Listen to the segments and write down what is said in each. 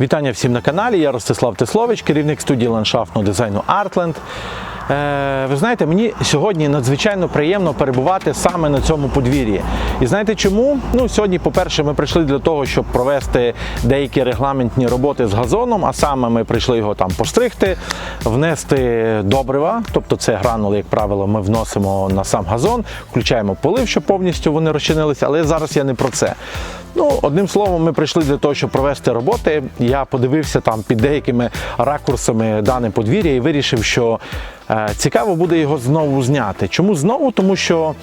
Вітання всім на каналі. Я Ростислав Теслович, керівник студії ландшафтного дизайну Artland. Е, ви знаєте, мені сьогодні надзвичайно приємно перебувати саме на цьому подвір'ї. І знаєте чому? Ну, сьогодні, по-перше, ми прийшли для того, щоб провести деякі регламентні роботи з газоном, а саме ми прийшли його там постригти, внести добрива, тобто це гранули, як правило, ми вносимо на сам газон, включаємо полив, щоб повністю вони розчинилися, але зараз я не про це. Ну, одним словом, ми прийшли для того, щоб провести роботи. Я подивився там під деякими ракурсами дане подвір'я і вирішив, що е, цікаво буде його знову зняти. Чому знову? Тому що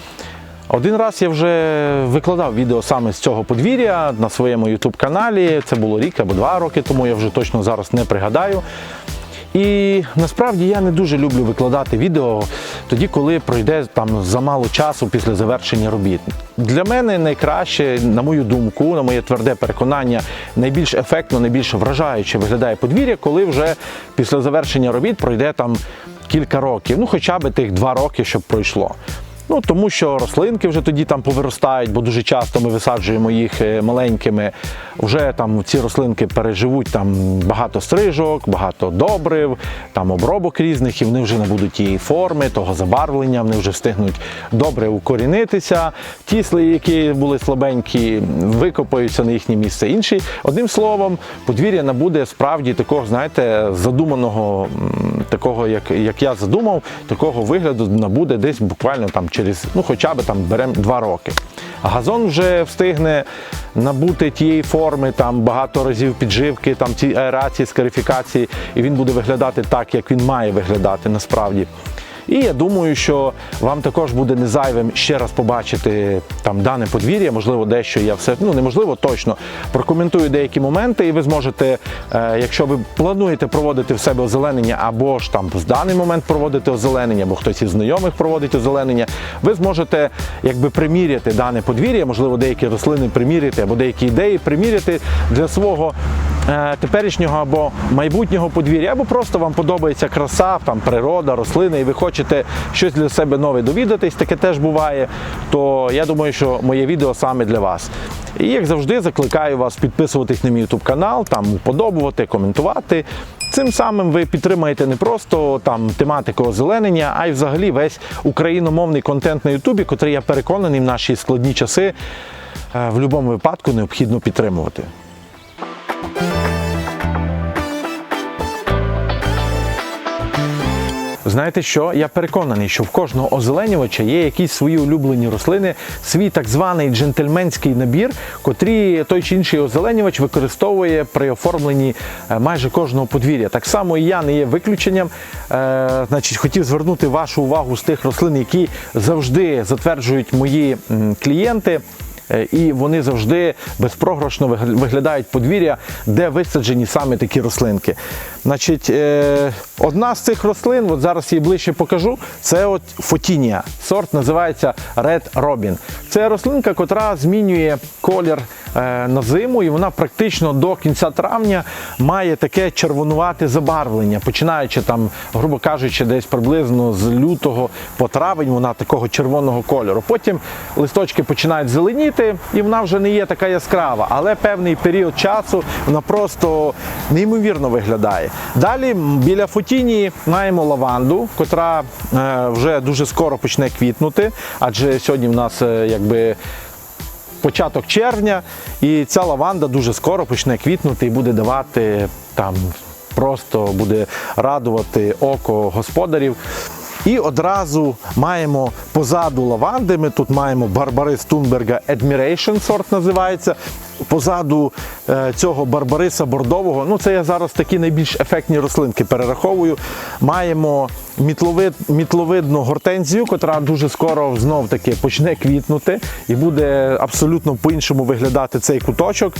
один раз я вже викладав відео саме з цього подвір'я на своєму YouTube каналі. Це було рік або два роки тому, я вже точно зараз не пригадаю. І насправді я не дуже люблю викладати відео тоді, коли пройде там замало часу після завершення робіт. Для мене найкраще, на мою думку, на моє тверде переконання, найбільш ефектно, найбільш вражаюче виглядає подвір'я, коли вже після завершення робіт пройде там кілька років, ну хоча б тих два роки, щоб пройшло. Ну тому що рослинки вже тоді там повиростають, бо дуже часто ми висаджуємо їх е, маленькими. Вже там ці рослинки переживуть там багато стрижок, багато добрив, там обробок різних, і вони вже не будуть тієї форми, того забарвлення, вони вже встигнуть добре укорінитися. Ті слої, які були слабенькі, викопаються на їхнє місце. Інші, одним словом, подвір'я набуде справді такого, знаєте, задуманого, такого, як, як я задумав, такого вигляду набуде десь буквально там через, ну хоча б там беремо два роки. Газон вже встигне набути тієї форми, там багато разів підживки, там ці аерації, скарифікації, і він буде виглядати так, як він має виглядати насправді. І я думаю, що вам також буде не зайвим ще раз побачити там дане подвір'я, можливо, дещо я все ну неможливо точно прокоментую деякі моменти, і ви зможете, е, якщо ви плануєте проводити в себе озеленення, або ж там в даний момент проводити озеленення, або хтось із знайомих проводить озеленення, ви зможете якби приміряти дане подвір'я, можливо, деякі рослини приміряти, або деякі ідеї приміряти для свого е, теперішнього або майбутнього подвір'я, або просто вам подобається краса, там природа, рослини, і ви хочете щось для себе нове довідатись, таке теж буває. То я думаю, що моє відео саме для вас. І як завжди, закликаю вас підписуватись на мій YouTube канал, там уподобувати, коментувати. Цим самим ви підтримаєте не просто там тематику озеленення, а й взагалі весь україномовний контент на Ютубі, котрий я переконаний в наші складні часи е, в будь-якому випадку необхідно підтримувати. Знаєте що? Я переконаний, що в кожного озеленювача є якісь свої улюблені рослини, свій так званий джентльменський набір, котрі той чи інший озеленювач використовує при оформленні е, майже кожного подвір'я. Так само і я не є виключенням. Е, значить, хотів звернути вашу увагу з тих рослин, які завжди затверджують мої клієнти. Е, І вони завжди безпрограшно виглядають подвір'я, де висаджені саме такі рослинки. Значить, е, одна з цих рослин, от зараз її ближче покажу, це от фотінія. Сорт називається Red Robin. Це рослинка, котра змінює колір е, на зиму, і вона практично до кінця травня має таке червонувате забарвлення, починаючи там, грубо кажучи, десь приблизно з лютого по травень вона такого червоного кольору. Потім листочки починають зеленіти, і вона вже не є така яскрава, але певний період часу вона просто неймовірно виглядає. Далі біля фотінії маємо лаванду, котра е, вже дуже скоро почне квітнути, адже сьогодні в нас е, якби початок червня, і ця лаванда дуже скоро почне квітнути і буде давати там просто буде радувати око господарів. І одразу маємо позаду лаванди. Ми тут маємо Барбарис Тунберга Admiration сорт називається. Позаду е, цього барбариса бордового, ну це я зараз такі найбільш ефектні рослинки перераховую. Маємо мітловид, мітловидну гортензію, котра дуже скоро знов таки почне квітнути і буде абсолютно по-іншому виглядати цей куточок.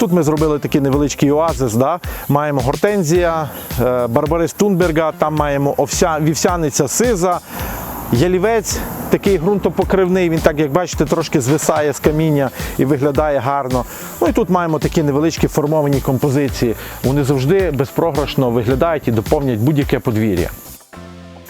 Тут ми зробили такий невеличкий оазис. Да? Маємо гортензія, е, барбарис Тунберга, там маємо овся, вівсяниця сиза, ялівець такий ґрунтопокривний. Він так, як бачите, трошки звисає з каміння і виглядає гарно. Ну і тут маємо такі невеличкі формовані композиції. Вони завжди безпрограшно виглядають і доповнять будь-яке подвір'я.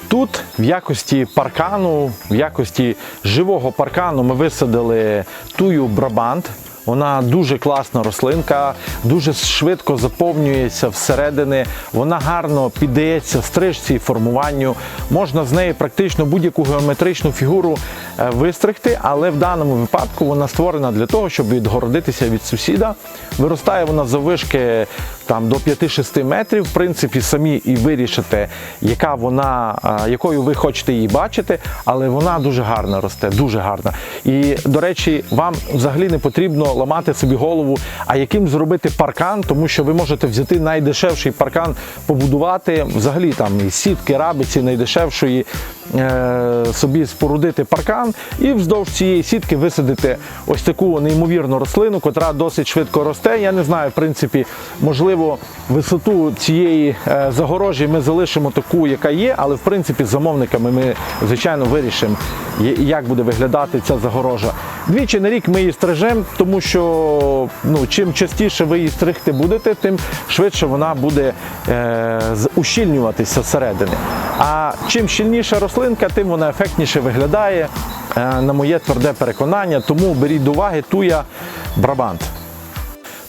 Тут в якості паркану, в якості живого паркану ми висадили тую брабант. Вона дуже класна рослинка, дуже швидко заповнюється всередини. Вона гарно піддається стрижці і формуванню. Можна з неї практично будь-яку геометричну фігуру е, вистригти, але в даному випадку вона створена для того, щоб відгородитися від сусіда. Виростає вона заввишки там до 5-6 метрів. В принципі, самі і вирішите, яка вона, е, якою ви хочете її бачити, але вона дуже гарно росте, дуже гарна. І до речі, вам взагалі не потрібно ламати собі голову, а яким зробити паркан, тому що ви можете взяти найдешевший паркан, побудувати взагалі там із сітки, рабиці найдешевшої. е, Собі спорудити паркан і вздовж цієї сітки висадити ось таку неймовірну рослину, котра досить швидко росте. Я не знаю, в принципі, можливо, висоту цієї е, загорожі ми залишимо таку, яка є, але в принципі з замовниками ми звичайно вирішимо, як буде виглядати ця загорожа. Двічі на рік ми її стрижемо, тому що ну, чим частіше ви її стригти будете, тим швидше вона буде е, ущільнюватися зсередини. А чим щільніша рослинка, тим вона ефектніше виглядає, е, на моє тверде переконання. Тому беріть до уваги туя брабант.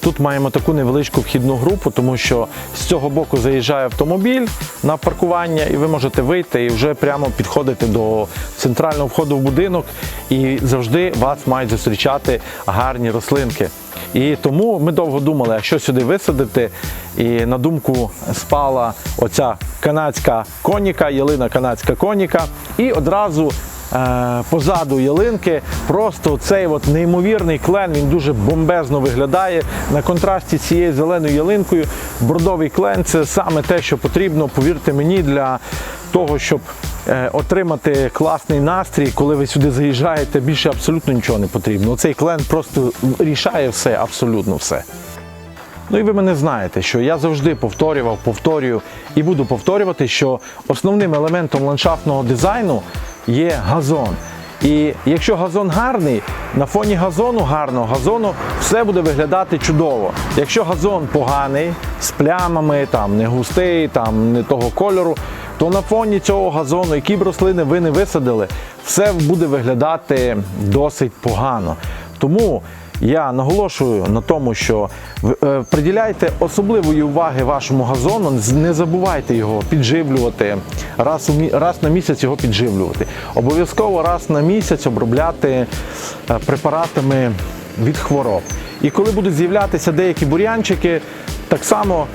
Тут маємо таку невеличку вхідну групу, тому що з цього боку заїжджає автомобіль на паркування, і ви можете вийти і вже прямо підходити до центрального входу в будинок, і завжди вас мають зустрічати гарні рослинки. І тому ми довго думали, що сюди висадити. І на думку спала оця канадська коніка, ялина канадська коніка, і одразу позаду ялинки. Просто цей от неймовірний клен, він дуже бомбезно виглядає. На контрасті з цією зеленою ялинкою. Бордовий клен це саме те, що потрібно, повірте мені, для того, щоб е, отримати класний настрій, коли ви сюди заїжджаєте, більше абсолютно нічого не потрібно. Цей клен просто рішає все, абсолютно все. Ну і ви мене знаєте, що я завжди повторював, повторюю і буду повторювати, що основним елементом ландшафтного дизайну є газон. І якщо газон гарний, на фоні газону, гарного газону, все буде виглядати чудово. Якщо газон поганий, з плямами, там не густий, там не того кольору, то на фоні цього газону, які б рослини ви не висадили, все буде виглядати досить погано. Тому я наголошую на тому, що е, приділяйте особливої уваги вашому газону, не забувайте його підживлювати, раз, у раз на місяць його підживлювати. Обов'язково раз на місяць обробляти е, препаратами від хвороб. І коли будуть з'являтися деякі бур'янчики, так само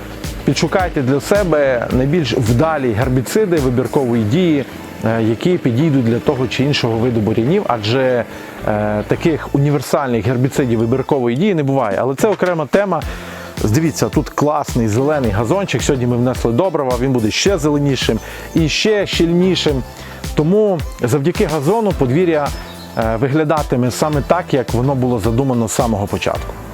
підшукайте для себе найбільш вдалі гербіциди вибіркової дії, які підійдуть для того чи іншого виду бур'янів, адже е, таких універсальних гербіцидів вибіркової дії не буває. Але це окрема тема. Дивіться, тут класний зелений газончик. Сьогодні ми внесли добрива, він буде ще зеленішим і ще щільнішим. Тому завдяки газону подвір'я е, виглядатиме саме так, як воно було задумано з самого початку.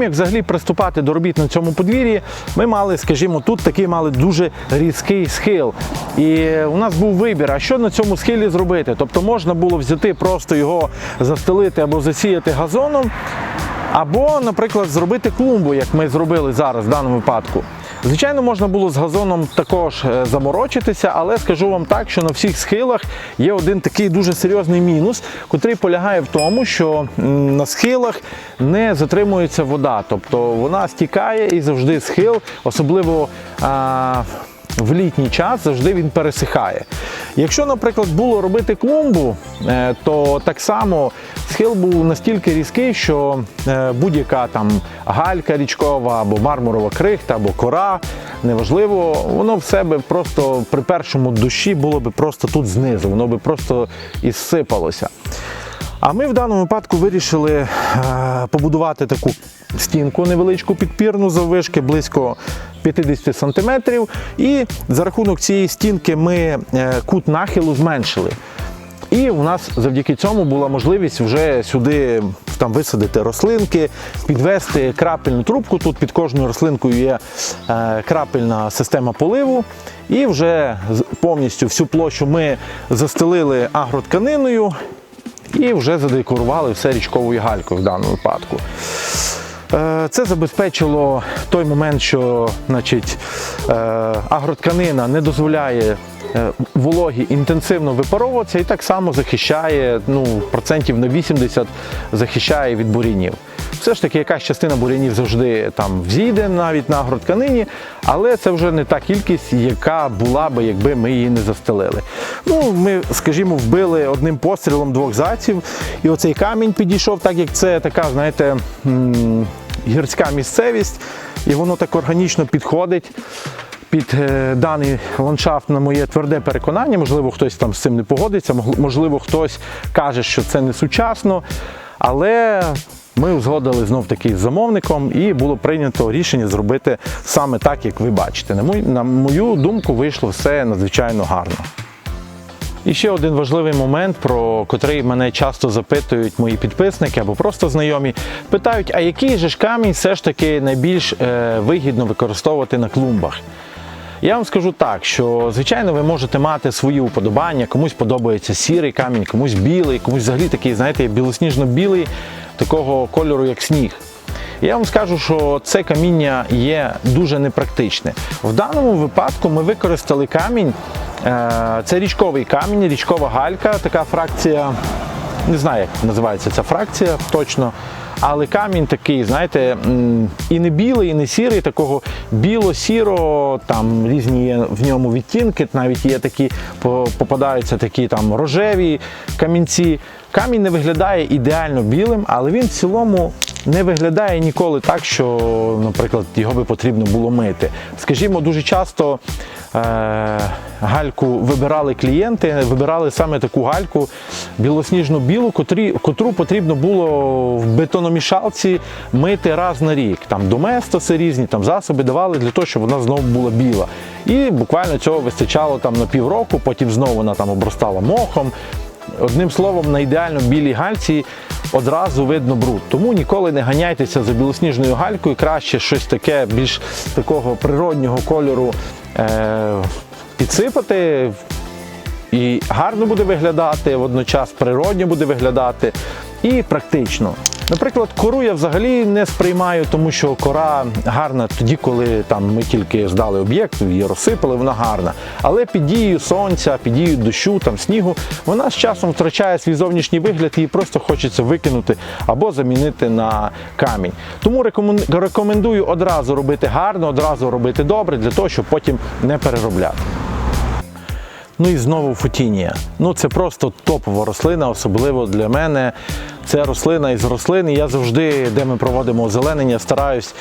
Тим як взагалі приступати до робіт на цьому подвір'ї, ми мали, скажімо, тут такий мали дуже різкий схил. І у нас був вибір, а що на цьому схилі зробити? Тобто можна було взяти, просто його застелити або засіяти газоном, або, наприклад, зробити клумбу, як ми зробили зараз в даному випадку. Звичайно, можна було з газоном також е, заморочитися, але скажу вам так, що на всіх схилах є один такий дуже серйозний мінус, котрий полягає в тому, що на схилах не затримується вода, тобто вона стікає і завжди схил, особливо. В літній час завжди він пересихає. Якщо, наприклад, було робити клумбу, е, то так само схил був настільки різкий, що е, будь-яка там галька річкова або мармурова крихта, або кора, неважливо, воно в себе просто при першому дощі було би просто тут знизу, воно би просто ізсипалося. А ми в даному випадку вирішили е, побудувати таку стінку невеличку підпірну заввишки близько 50 см. І за рахунок цієї стінки ми е, кут нахилу зменшили. І у нас завдяки цьому була можливість вже сюди там висадити рослинки, підвести крапельну трубку. Тут під кожною рослинкою є е, крапельна система поливу. І вже повністю всю площу ми застелили агротканиною і вже задекорували все річковою галькою в даному випадку. Е, Це забезпечило той момент, що значить, е, агротканина не дозволяє е, вологі інтенсивно випаровуватися і так само захищає ну, процентів на 80 захищає від бурінів. Все ж таки, якась частина бурянів завжди там взійде навіть на агротканині, але це вже не та кількість, яка була би, якби ми її не застелили. Ну, ми, скажімо, вбили одним пострілом двох зайців, і оцей камінь підійшов, так як це така, знаєте, гірська місцевість, і воно так органічно підходить. Під е, даний ландшафт на моє тверде переконання, можливо, хтось там з цим не погодиться, можливо, хтось каже, що це не сучасно, але ми узгодили знов таки з замовником і було прийнято рішення зробити саме так, як ви бачите. На мою, думку, вийшло все надзвичайно гарно. І ще один важливий момент, про котрий мене часто запитують мої підписники або просто знайомі. Питають, а який же ж камінь все ж таки найбільш е, вигідно використовувати на клумбах? Я вам скажу так, що звичайно ви можете мати свої уподобання, комусь подобається сірий камінь, комусь білий, комусь взагалі такий, знаєте, білосніжно-білий, такого кольору, як сніг. Я вам скажу, що це каміння є дуже непрактичне. В даному випадку ми використали камінь, е, це річковий камінь, річкова галька, така фракція, не знаю, як називається ця фракція точно. Але камінь такий, знаєте, і не білий, і не сірий, такого біло-сіро, там різні є в ньому відтінки, навіть є такі, попадаються такі там рожеві камінці. Камінь не виглядає ідеально білим, але він в цілому не виглядає ніколи так, що, наприклад, його би потрібно було мити. Скажімо, дуже часто гальку вибирали клієнти, вибирали саме таку гальку білосніжно-білу, котрі, котру потрібно було в бетономішалці мити раз на рік. Там доместоси різні, там засоби давали для того, щоб вона знову була біла. І буквально цього вистачало там на півроку, потім знову вона там обростала мохом. Одним словом, на ідеально білій гальці одразу видно бруд. Тому ніколи не ганяйтеся за білосніжною галькою, краще щось таке більш такого природнього кольору е- підсипати. І гарно буде виглядати, водночас природньо буде виглядати і практично. Наприклад, кору я взагалі не сприймаю, тому що кора гарна тоді, коли там ми тільки здали об'єкт, її розсипали, вона гарна. Але під дією сонця, під дією дощу, там снігу, вона з часом втрачає свій зовнішній вигляд, її просто хочеться викинути або замінити на камінь. Тому рекомендую одразу робити гарно, одразу робити добре, для того, щоб потім не переробляти. Ну і знову футінія. Ну це просто топова рослина, особливо для мене. Це рослина із рослин. Я завжди, де ми проводимо озеленення, стараюсь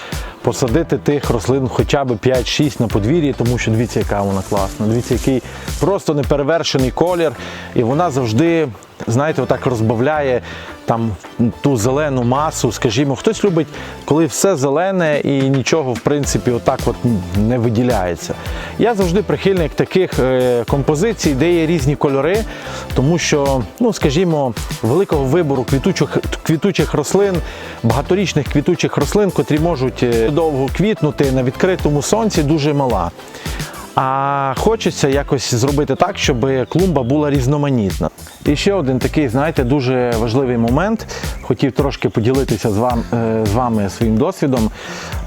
посадити тих рослин хоча б 5-6 на подвір'ї, тому що дивіться, яка вона класна. Дивіться, який просто неперевершений колір. І вона завжди, знаєте, отак розбавляє там ту зелену масу. Скажімо, хтось любить, коли все зелене і нічого, в принципі, отак от не виділяється. Я завжди прихильник таких е, композицій, де є різні кольори, тому що, ну скажімо, великого вибору квітучих, квітучих рослин, багаторічних квітучих рослин, котрі можуть е, довго квітнути на відкритому сонці, дуже мала. А хочеться якось зробити так, щоб клумба була різноманітна. І ще один такий, знаєте, дуже важливий момент. Хотів трошки поділитися з вами, з вами своїм досвідом.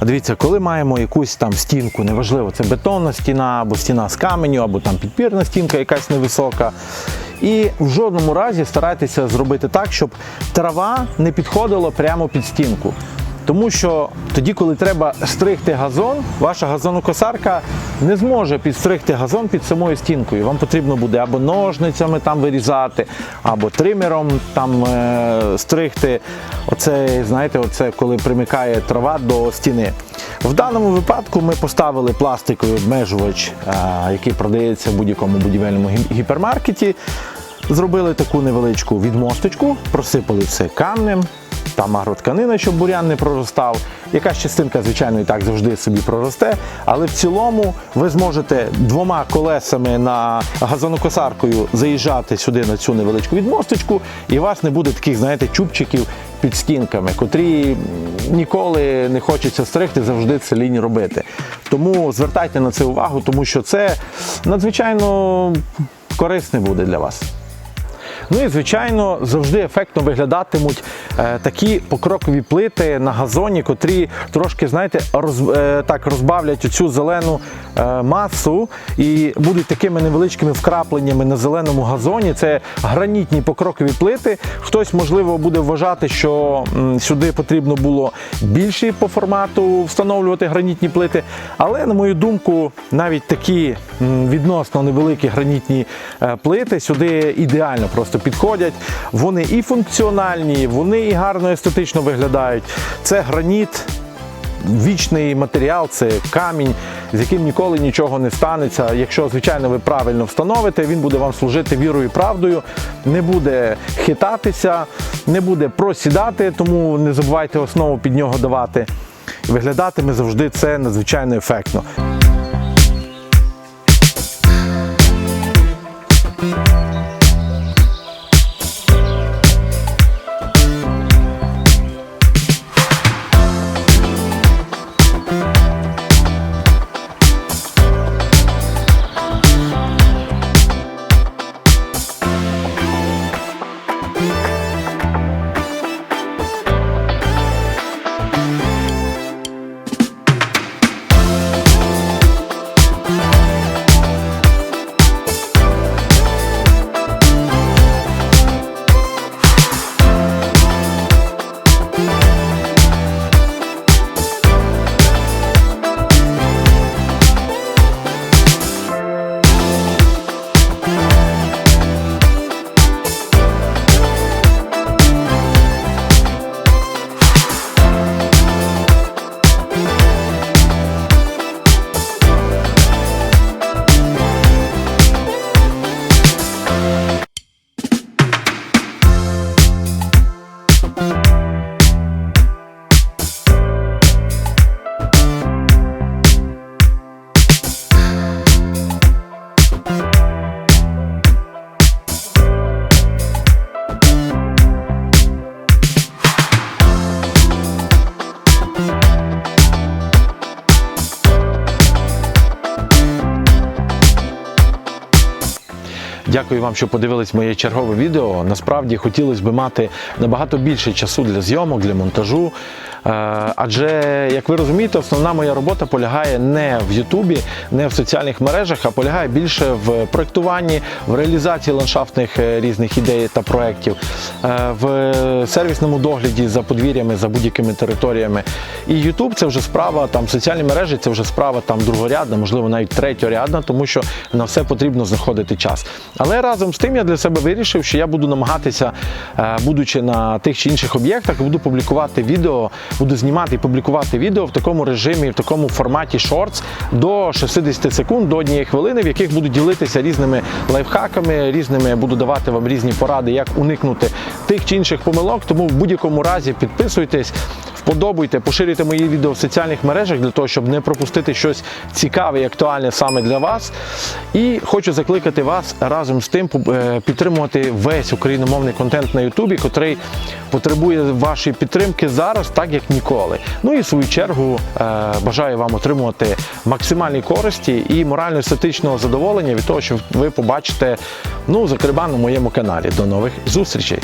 Дивіться, коли маємо якусь там стінку, неважливо, це бетонна стіна, або стіна з каменю, або там підпірна стінка якась невисока. І в жодному разі старайтеся зробити так, щоб трава не підходила прямо під стінку. Тому що тоді, коли треба стригти газон, ваша газонокосарка не зможе підстригти газон під самою стінкою. Вам потрібно буде або ножницями там вирізати, або тримером там е, стригти. Оце, знаєте, оце коли примикає трава до стіни. В даному випадку ми поставили пластиковий обмежувач, е, який продається в будь-якому будівельному гі- гіпермаркеті. Зробили таку невеличку відмосточку, просипали все камнем, там агротканина, щоб бурян не проростав. Якась частинка, звичайно, і так завжди собі проросте. Але в цілому ви зможете двома колесами на газонокосаркою заїжджати сюди на цю невеличку відмосточку, і у вас не буде таких, знаєте, чубчиків під стінками, котрі ніколи не хочеться стригти, завжди це лінь робити. Тому звертайте на це увагу, тому що це надзвичайно корисне буде для вас. Ну і звичайно, завжди ефектно виглядатимуть такі покрокові плити на газоні, котрі трошки, знаєте, роз, е, так розбавлять оцю зелену е, масу і будуть такими невеличкими вкрапленнями на зеленому газоні. Це гранітні покрокові плити. Хтось, можливо, буде вважати, що сюди потрібно було більші по формату встановлювати гранітні плити. Але, на мою думку, навіть такі відносно невеликі гранітні е, плити сюди ідеально просто підходять. Вони і функціональні, вони і гарно естетично виглядають. Це граніт. Вічний матеріал це камінь, з яким ніколи нічого не станеться. Якщо, звичайно, ви правильно встановите, він буде вам служити вірою і правдою, не буде хитатися, не буде просідати, тому не забувайте основу під нього давати. Виглядатиме завжди це надзвичайно ефектно. Дякую вам, що подивились моє чергове відео. Насправді хотілося б мати набагато більше часу для зйомок, для монтажу. Е, Адже, як ви розумієте, основна моя робота полягає не в Ютубі, не в соціальних мережах, а полягає більше в проєктуванні, в реалізації ландшафтних е, різних ідей та проєктів, е, в сервісному догляді за подвір'ями, за будь-якими територіями. І Ютуб це вже справа, там соціальні мережі це вже справа там другорядна, можливо, навіть третьорядна, тому що на все потрібно знаходити час. Але разом з тим я для себе вирішив, що я буду намагатися, будучи на тих чи інших об'єктах, буду публікувати відео, буду знімати і публікувати відео в такому режимі, в такому форматі шортс до 60 секунд, до однієї хвилини, в яких буду ділитися різними лайфхаками, різними буду давати вам різні поради, як уникнути тих чи інших помилок. Тому в будь-якому разі підписуйтесь. Вподобуйте, поширюйте мої відео в соціальних мережах для того, щоб не пропустити щось цікаве і актуальне саме для вас. І хочу закликати вас разом з тим е, підтримувати весь україномовний контент на Ютубі, котрий потребує вашої підтримки зараз, так як ніколи. Ну і в свою чергу е, бажаю вам отримувати максимальні користі і морально-естетичного задоволення від того, що ви побачите ну, закрибан на моєму каналі. До нових зустрічей!